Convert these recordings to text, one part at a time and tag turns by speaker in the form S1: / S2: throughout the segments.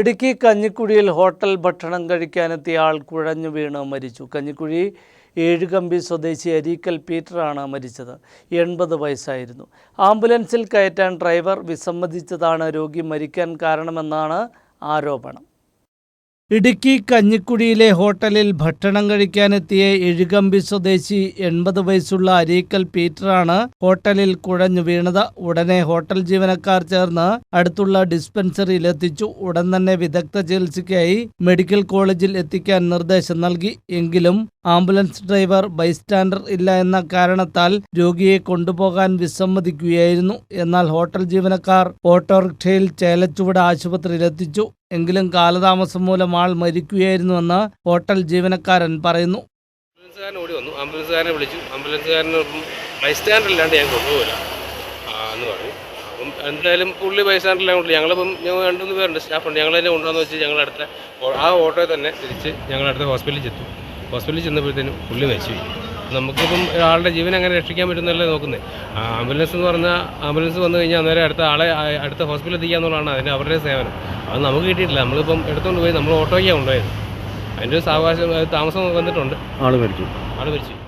S1: Idukki കഞ്ഞിക്കുഴിയിൽ hotel ഭക്ഷണം കഴിക്കാനെത്തിയ ആൾ കുഴഞ്ഞു വീണ് മരിച്ചു. കഞ്ഞിക്കുഴി ഏഴുകമ്പി സ്വദേശി അരീക്കൽ പീറ്ററാണ് മരിച്ചത്. എൺപത് വയസ്സായിരുന്നു. ആംബുലൻസിൽ കയറ്റാൻ ഡ്രൈവർ വിസമ്മതിച്ചതാണ് രോഗി മരിക്കാൻ കാരണമെന്നാണ് ആരോപണം. ഇടുക്കി കഞ്ഞിക്കുഴിയിലെ ഹോട്ടലിൽ ഭക്ഷണം കഴിക്കാനെത്തിയ എഴുകമ്പി സ്വദേശി എൺപത് വയസ്സുള്ള അരീക്കൽ പീറ്ററാണ് ഹോട്ടലിൽ കുഴഞ്ഞു വീണത്. ഉടനെ ഹോട്ടൽ ജീവനക്കാർ ചേർന്ന് അടുത്തുള്ള ഡിസ്പെൻസറിയിൽ എത്തിച്ചു ഉടൻ തന്നെ വിദഗ്ധ ചികിത്സയ്ക്കായി മെഡിക്കൽ കോളേജിൽ എത്തിക്കാൻ നിർദ്ദേശം നൽകി. എങ്കിലും ആംബുലൻസ് ഡ്രൈവർ ബൈസ്റ്റാൻഡർ ഇല്ല എന്ന കാരണത്താൽ രോഗിയെ കൊണ്ടുപോകാൻ വിസമ്മതിക്കുകയായിരുന്നു. എന്നാൽ ഹോട്ടൽ ജീവനക്കാർ ഓട്ടോറിക്ഷയിൽ ചേലച്ചുവട് ആശുപത്രിയിലെത്തിച്ചു. എങ്കിലും കാലതാമസം മൂലം ആൾ മരിക്കുകയായിരുന്നുവെന്ന് ഹോട്ടൽ ജീവനക്കാരൻ പറയുന്നു.
S2: ഞാൻ എന്ന് പറഞ്ഞു. എന്തായാലും പുള്ളി ബൈസ്റ്റാൻഡറിലാണ് കൊണ്ട് ഞങ്ങളിപ്പം ഞങ്ങൾ രണ്ടുമൂന്ന് പേരുണ്ട്. സ്റ്റാഫുണ്ട്. ഞങ്ങൾ തന്നെ കൊണ്ടുവന്ന് വെച്ച് ഞങ്ങളടുത്ത ആ ഓട്ടോയിൽ തന്നെ തിരിച്ച് ഞങ്ങളടുത്ത ഹോസ്പിറ്റലിൽ ചെത്തു ഹോസ്പിറ്റലിൽ ചെന്നപ്പോഴത്തേനും പുള്ളി മരിച്ചു. പോയി നമുക്കിപ്പം ഒരാളുടെ ജീവൻ അങ്ങനെ രക്ഷിക്കാൻ പറ്റുന്നല്ലേ നോക്കുന്നത് ആംബുലൻസ് എന്ന് പറഞ്ഞാൽ ആംബുലൻസ് വന്നു കഴിഞ്ഞാൽ അന്നേരം അടുത്ത ആളെ അടുത്ത ഹോസ്പിറ്റലിൽ എത്തിക്കുക എന്നുള്ളതാണ് അതിന്റെ അവരുടെ സേവനം. അത് നമുക്ക് കിട്ടിയിട്ടില്ല. നമ്മളിപ്പം എടുത്തുകൊണ്ട് പോയി നമ്മൾ ഓട്ടോയ്ക്കാണ് കൊണ്ടുപോയത്. അതിന്റെ ഒരു സാവകാശം താമസം വന്നിട്ടുണ്ട്.
S3: ആൾ മരിച്ചു.
S2: ആൾ മരിച്ചു.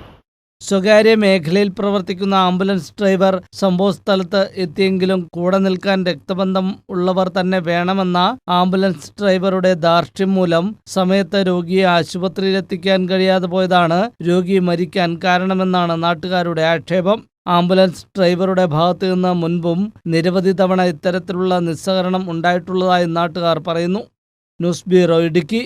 S1: സ്വകാര്യ മേഖലയിൽ പ്രവർത്തിക്കുന്ന ആംബുലൻസ് ഡ്രൈവർ സംഭവസ്ഥലത്ത് എത്തിയെങ്കിലും കൂടെ നിൽക്കാൻ രക്തബന്ധം ഉള്ളവർ തന്നെ വേണമെന്ന ആംബുലൻസ് ഡ്രൈവറുടെ ധാർഷ്ട്യം മൂലം സമയത്ത് രോഗിയെ ആശുപത്രിയിലെത്തിക്കാൻ കഴിയാതെ പോയതാണ് രോഗി മരിക്കാൻ കാരണമെന്നാണ് നാട്ടുകാരുടെ ആക്ഷേപം. ആംബുലൻസ് ഡ്രൈവറുടെ ഭാഗത്തു നിന്ന് മുൻപും നിരവധി തവണ ഇത്തരത്തിലുള്ള നിസ്സഹകരണം ഉണ്ടായിട്ടുള്ളതായി നാട്ടുകാർ പറയുന്നു. News bureau Idukki.